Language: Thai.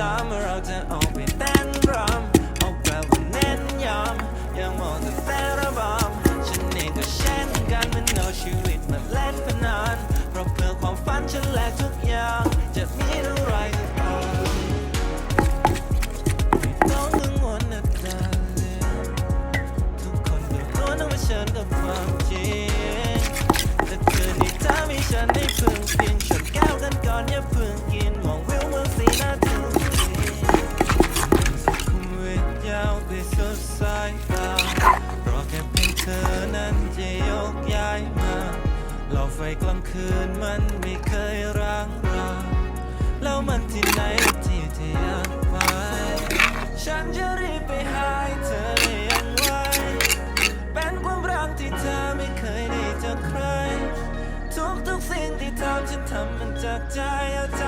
ดำเมื่อเราจะออกไปเต้นรำออกแบบว่าเน้นย้ำยังมองแต่แต่ระบำฉันเองก็เช่นกันมันเอาชีวิตมาเล่นพนันเพราะเพื่อความฝันฉันแลกทุกอย่างจะมีเท่าไรก็พอไม่ต้องกังวลนะ darling ทุกคนก็ล้นต้องเผชิญกับความจริงแต่คืนนี้ถ้ามีฉันได้พึ่งพิงชนแก้วกัน ยาวไปสุดสายตารอแค่เพียงเธอนั้นจะยกย้ายมาหลอไฟกลางคืนมันไม่เคยร้างราแล้วมันที่ไหนที่ที่อยากไป ฉันจะรีบไปหาเธอได้ยังไงเป็นความรักที่เธอไม่เคยได้จากใคร ทุกทุกๆสิ่งที่ทำฉันทำมันจากใจเอาใจ